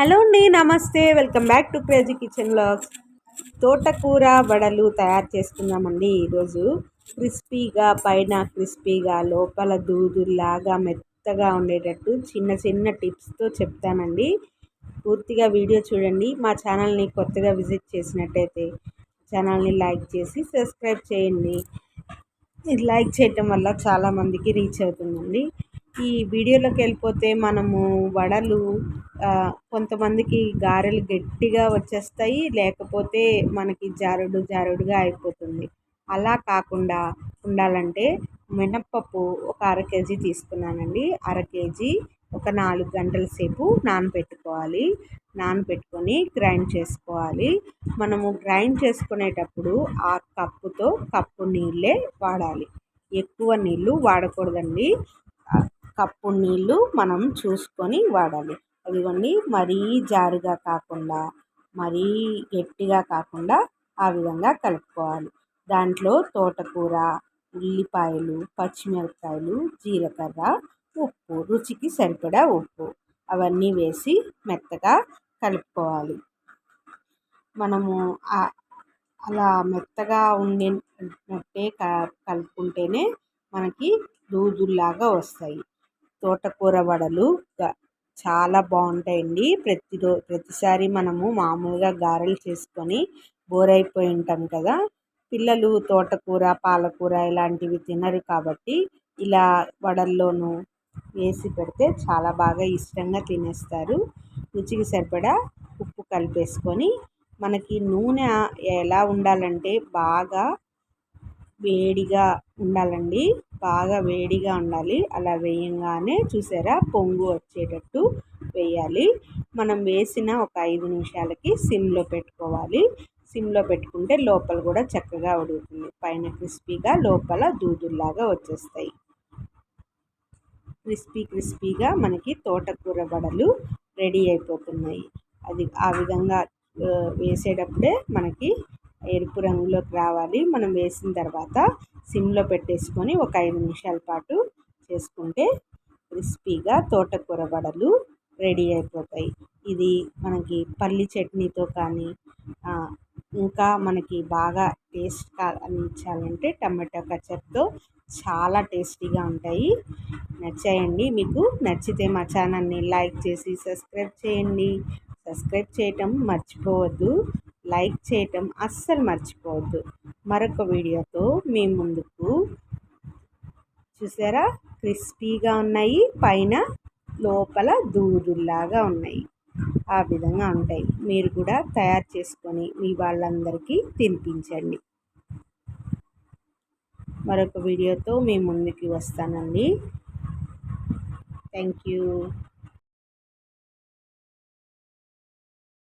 Hello అండి నమస్తే. Welcome back to crazy kitchen తోటకూర వడలు తయారు చేసుకుందామండి ఈరోజు. క్రిస్పీగా పైన క్రిస్పీగా లోపల దూదుల్లాగా మెత్తగా ఉండేటట్టు చిన్న చిన్న టిప్స్తో చెప్తానండి. పూర్తిగా వీడియో చూడండి. మా ఛానల్ని కొత్తగా విజిట్ చేసినట్టయితే ఛానల్ని లైక్ చేసి సబ్స్క్రైబ్ చేయండి. లైక్ చేయటం వల్ల చాలామందికి రీచ్ అవుతుందండి. ఈ వీడియోలోకి వెళ్ళిపోతే మనము వడలు కొంతమందికి గారెలు గట్టిగా వచ్చేస్తాయి లేకపోతే మనకి జారుడు జారుడుగా అయిపోతుంది. అలా కాకుండా ఉండాలంటే మినప్పప్పు ఒక అర కేజీ తీసుకున్నానండి. అర కేజీ ఒక నాలుగు గంటల సేపు నానబెట్టుకోవాలి. నానబెట్టుకొని గ్రైండ్ చేసుకోవాలి. మనము గ్రైండ్ చేసుకునేటప్పుడు ఆ కప్పుతో కప్పు నీళ్ళే వాడాలి. ఎక్కువ నీళ్ళు వాడకూడదండి. కప్పు నీళ్ళు మనం చూసుకొని వాడాలి. అదిగోండి మరీ జారుగా కాకుండా మరీ గట్టిగా కాకుండా ఆ విధంగా కలుపుకోవాలి. దాంట్లో తోటకూర ఉల్లిపాయలు పచ్చిమిరపకాయలు జీలకర్ర ఉప్పు రుచికి సరిపడా ఉప్పు. అవన్నీ వేసి మెత్తగా కలుపుకోవాలి. మనము అలా మెత్తగా ఉండినట్టే కలుపుకుంటేనే మనకి దూదుల్లాగా వస్తాయి. తోటకూర వడలు చాలా బాగుంటాయండి. ప్రతిరో ప్రతిసారి మనము మామూలుగా గారెలు చేసుకొని బోర్ అయిపోయి ఉంటాం కదా. పిల్లలు తోటకూర పాలకూర ఇలాంటివి తినరు కాబట్టి ఇలా వడల్లోనూ వేసి పెడితే చాలా బాగా ఇష్టంగా తినేస్తారు. రుచికి సరిపడా ఉప్పు కలిపేసుకొని మనకి నూనె ఎలా ఉండాలంటే బాగా వేడిగా ఉండాలండి. బాగా వేడిగా ఉండాలి. అలా వేయంగానే చూసారా? పొంగు వచ్చేటట్టు వేయాలి. మనం వేసిన ఒక ఐదు నిమిషాలకి సిమ్లో పెట్టుకోవాలి. సిమ్లో పెట్టుకుంటే లోపల కూడా చక్కగా ఉడుకుతుంది. పైన క్రిస్పీగా లోపల దూదుల్లాగా వచ్చేస్తాయి. క్రిస్పీ క్రిస్పీగా మనకి తోటకూర వడలు రెడీ అయిపోతున్నాయి. అది ఆ విధంగా వేసేటప్పుడే మనకి ఎరుపు రంగులోకి రావాలి. మనం వేసిన తర్వాత సిమ్లో పెట్టేసుకొని ఒక ఐదు నిమిషాల పాటు చేసుకుంటే క్రిస్పీగా తోటకూర వడలు రెడీ అయిపోతాయి. ఇది మనకి పల్లి చట్నీతో కానీ ఇంకా మనకి బాగా టేస్ట్ అందించాలంటే టమాటో కచప్తో చాలా టేస్టీగా ఉంటాయి. నచ్చాయండి మీకు. నచ్చితే మా ఛానల్ని లైక్ చేసి సబ్స్క్రైబ్ చేయండి. సబ్స్క్రైబ్ చేయటం మర్చిపోవద్దు. లైక్ చేయటం అస్సలు మర్చిపోవద్దు. మరొక వీడియోతో మీ ముందుకు చూసారా? క్రిస్పీగా ఉన్నాయి పైన లోపల దూదుల్లాగా ఉన్నాయి. ఆ విధంగా ఉంటాయి. మీరు కూడా తయారు చేసుకొని మీ వాళ్ళందరికీ తినిపించండి. మరొక వీడియోతో మీ ముందుకి వస్తానండి. Thank you.